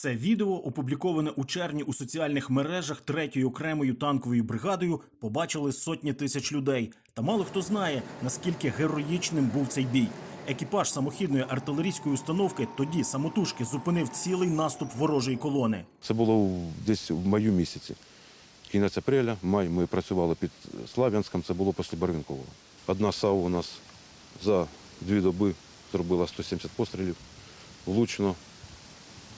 Це відео, опубліковане у червні у соціальних мережах третьою окремою танковою бригадою, побачили сотні тисяч людей. Та мало хто знає, наскільки героїчним був цей бій. Екіпаж самохідної артилерійської установки тоді самотужки зупинив цілий наступ ворожої колони. Це було десь в маю місяці. Кінець апреля, май ми працювали під Слав'янськом, це було після Барвінкового. Одна САУ у нас за дві доби зробила 170 пострілів. Влучно.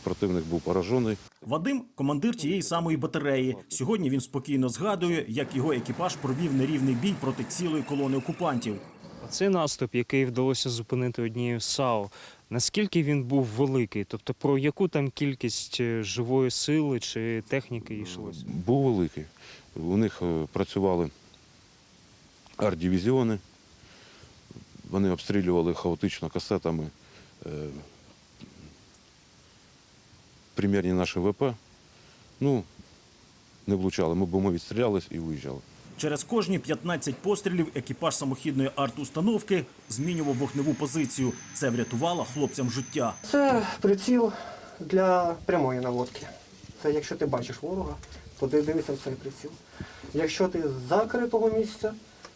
Противник був поражений. Вадим командир тієї самої батареї. Сьогодні він спокійно згадує, як його екіпаж провів нерівний бій проти цілої колони окупантів. Цей наступ, який вдалося зупинити однією САУ, наскільки він був великий? Тобто про яку там кількість е, живої сили чи техніки йшлося? Був великий. У них е, працювали арт-дивізіони. Вони обстрілювали хаотично касетами е, примірні наші ВП. Ну, не влучали, ми, бо ми відстрілялись і виїжджали. Через кожні 15 пострілів екіпаж самохідної арт-установки змінював вогневу позицію. Це врятувало хлопцям життя. Це приціл для прямої наводки. Це якщо ти бачиш ворога, то ти дивишся в цей приціл. Якщо ти з закритого місця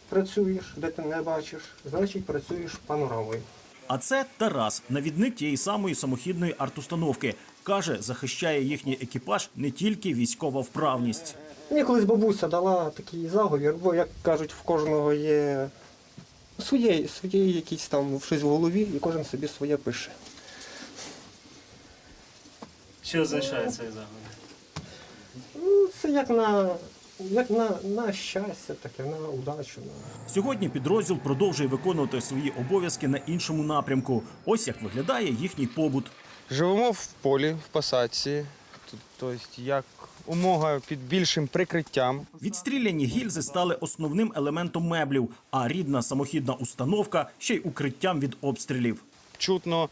працюєш, де ти не бачиш, значить працюєш панорамою. А це Тарас, навідник тієї самої самохідної арт-установки. Каже, захищає їхній екіпаж не тільки військова вправність. Мені колись бабуся дала такий заговір, бо, як кажуть, в кожного є своє, своє якісь там щось в голові, і кожен собі своє пише. Що означає цей заговір? Ну, це як на, як на, на щастя, таке, на удачу. Сьогодні підрозділ продовжує виконувати свої обов'язки на іншому напрямку. Ось як виглядає їхній побут. Живемо в полі, в посадці, тобто як умога під більшим прикриттям. Відстріляні гільзи стали основним елементом меблів, а рідна самохідна установка ще й укриттям від обстрілів. Чутно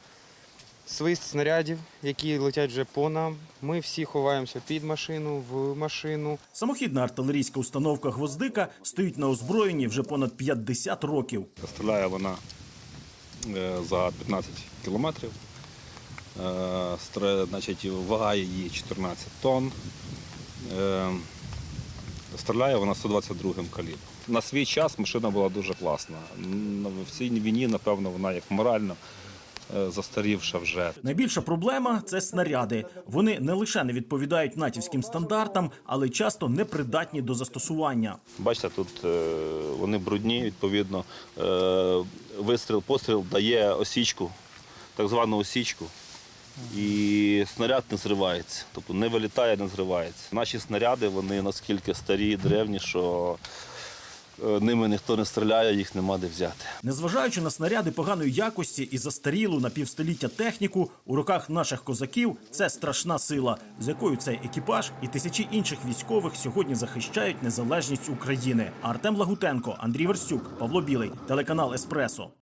свист снарядів, які летять вже по нам. Ми всі ховаємося під машину, в машину. Самохідна артилерійська установка гвоздика стоїть на озброєнні вже понад 50 років. Стріляє вона е, за 15 кілометрів. Е, Значить, вага її 14 тонн. Е, Стріляє вона 122 калібром. На свій час машина була дуже класна. В цій війні, напевно, вона як морально застарівша вже. Найбільша проблема це снаряди. Вони не лише не відповідають натівським стандартам, але й часто непридатні до застосування. Бачите, тут е, вони брудні, відповідно. Е, Вистріл, постріл дає осічку, так звану осічку. І снаряд не зривається, тобто не вилітає, не зривається. Наші снаряди вони наскільки старі, древні, що е, ними ніхто не стріляє, їх нема де взяти. Незважаючи на снаряди поганої якості і застарілу на півстоліття техніку, у руках наших козаків це страшна сила, з якою цей екіпаж і тисячі інших військових сьогодні захищають незалежність України. Артем Лагутенко, Андрій Версюк, Павло Білий, телеканал Еспресо.